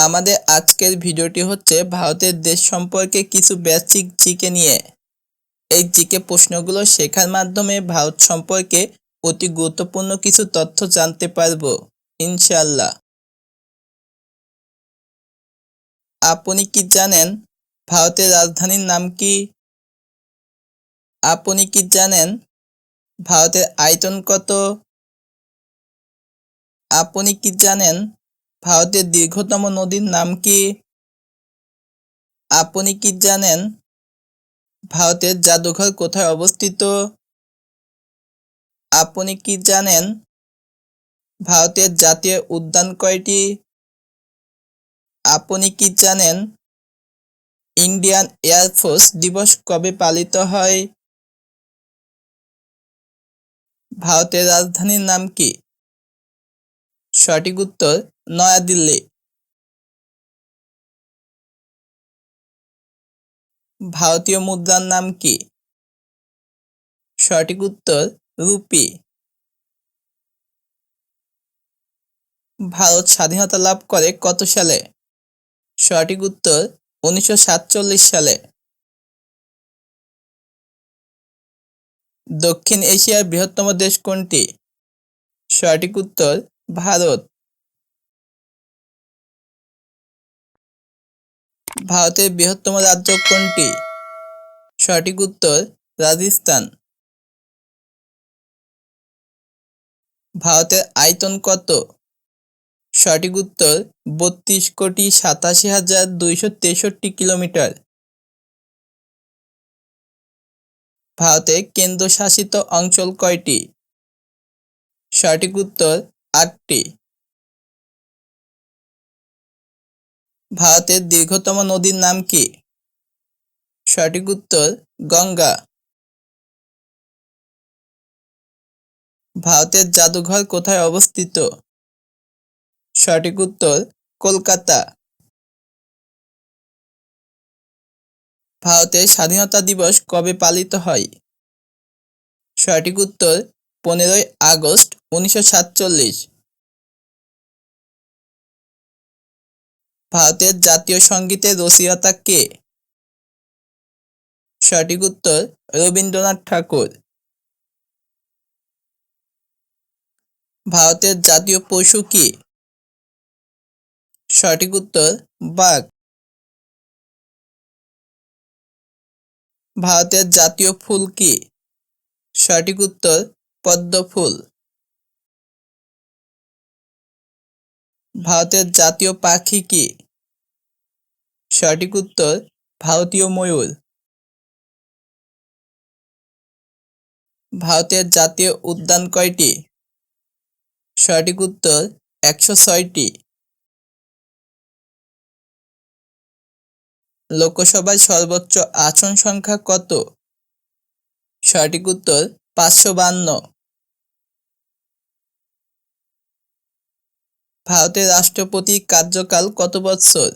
আমাদের আজকের ভিডিওটি হচ্ছে ভারতের দেশ সম্পর্কে কিছু বেসিক জিকে নিয়ে। এই জিকে প্রশ্নগুলো শেখার মাধ্যমে ভারত সম্পর্কে অতি গুরুত্বপূর্ণ কিছু তথ্য জানতে পারব ইনশাল্লাহ আপনি কি জানেন ভারতের রাজধানীর নাম কি? আপনি কি জানেন ভারতের আয়তন কত? আপনি কি জানেন ভারতের দীর্ঘতম নদীর নাম কি? আপনি কি জানেন? ভারতের জাদুঘর কোথায় অবস্থিত আপনি কি জানেন? ভারতের জাতীয় উদ্যান কয়টি? আপনি কি জানেন? ইন্ডিয়ান এয়ারফোর্স দিবস কবে পালিত হয়? ভারতের রাজধানীর নাম কি? সঠিক উত্তর নয়াদিল্লি ভারতীয় মুদ্রার নাম কি? সঠিক উত্তর, রুপি। ভারত স্বাধীনতা লাভ করে কত সালে? সঠিক উত্তর, উনিশশো সাতচল্লিশ সালে। দক্ষিণ এশিয়ার বৃহত্তম দেশ কোনটি? সঠিক উত্তর, ভারত। ভারতের বৃহত্তম রাজ্য কোনটি? সঠিক উত্তর, রাজস্থান। ভারতের আয়তন কত? সঠিক উত্তর, বত্রিশ কোটি সাতাশি হাজার দুইশো তেষট্টি কিলোমিটার। ভারতের কেন্দ্রশাসিত অঞ্চল কয়টি? সঠিক উত্তর, আটটি। ভারতের দীর্ঘতম নদীর নাম কি? সঠিক উত্তর, গঙ্গা। ভারতের জাদুঘর কোথায় অবস্থিত? সঠিক উত্তর, কলকাতা। ভারতের স্বাধীনতা দিবস কবে পালিত হয়? সঠিক উত্তর, পনেরোই আগস্ট, উনিশশো সাতচল্লিশ। ভারতের জাতীয় সঙ্গীতের রচয়িতা কে? সঠিক উত্তর, রবীন্দ্রনাথ ঠাকুর। ভারতের জাতীয় পশু কি? সঠিক উত্তর, বাঘ। ভারতের জাতীয় ফুল কি? সঠিক উত্তর, পদ্ম ফুল। ভারতের জাতীয় পাখি কি? সঠিক উত্তর, ভারতীয় ময়ূর। ভারতের জাতীয় উদ্যান কয়টি? সঠিক উত্তর, একশো ছয়টি। লোকসভায় সর্বোচ্চ আসন সংখ্যা কত? সঠিক উত্তর, পাঁচশো বান্ন। ভারতের রাষ্ট্রপতির কার্যকাল কত বৎসর?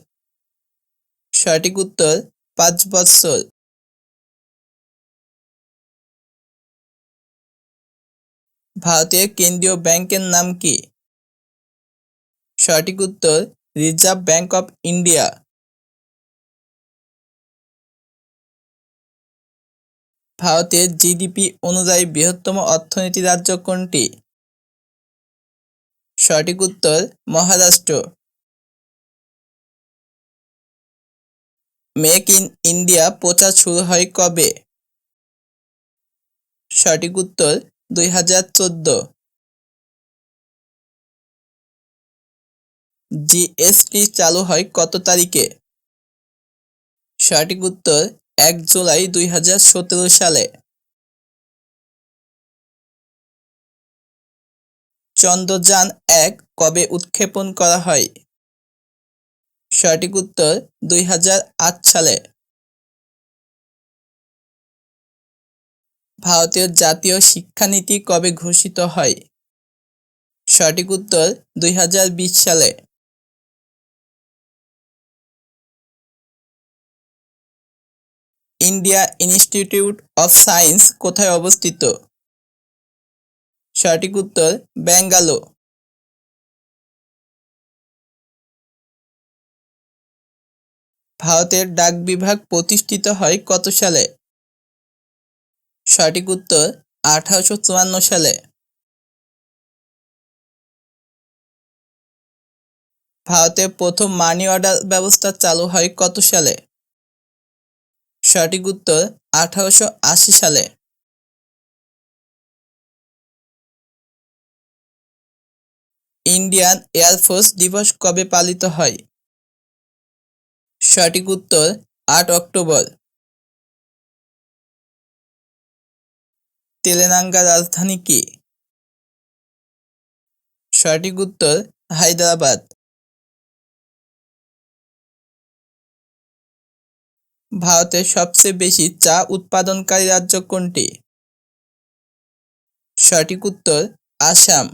সঠিক উত্তর, পাঁচ বৎসর। ভারতের কেন্দ্রীয় ব্যাংকের নাম কি? সঠিক উত্তর, রিজার্ভ ব্যাংক অফ ইন্ডিয়া। ভারতের জিডিপি অনুযায়ী বৃহত্তম অর্থনীতি রাজ্য কোনটি? সঠিক উত্তর মহারাষ্ট্র। মেক ইন ইন্ডিয়া প্রচার শুরু হয় কবে? সঠিক উত্তর দুই হাজার চোদ্দ। জিএসটি চালু হয় কত তারিখে? সঠিক উত্তর এক জুলাই দুই হাজার সতেরো সালে। চন্দ্রযান এক কবে উৎক্ষেপণ করা হয়? সঠিক উত্তর দুই হাজার আট সালে। ভারতীয় জাতীয় শিক্ষানীতি কবে ঘোষিত হয়? সঠিক উত্তর দুই হাজার বিশ সালে। ইন্ডিয়া ইনস্টিটিউট অফ সায়েন্স কোথায় অবস্থিত? সঠিক উত্তর ব্যাঙ্গালো ভারতের ডাক বিভাগ প্রতিষ্ঠিত হয় কত সালে? সঠিক উত্তর আঠারোশো চুয়ান্ন সালে। ভারতে প্রথম মানি অর্ডার ব্যবস্থা চালু হয় কত সালে? সঠিক উত্তর আঠারোশো আশি সালে। ইন্ডিয়ান এয়ারফোর্স দিবস কবে পালিত হয়? সঠিক উত্তর, আট অক্টোবর। তেলেনাঙ্গা রাজধানী কি? সঠিক উত্তর, হায়দ্রাবাদ। ভারতের সবচেয়ে বেশি চা উৎপাদনকারী রাজ্য কোনটি? সঠিক উত্তর, আসাম।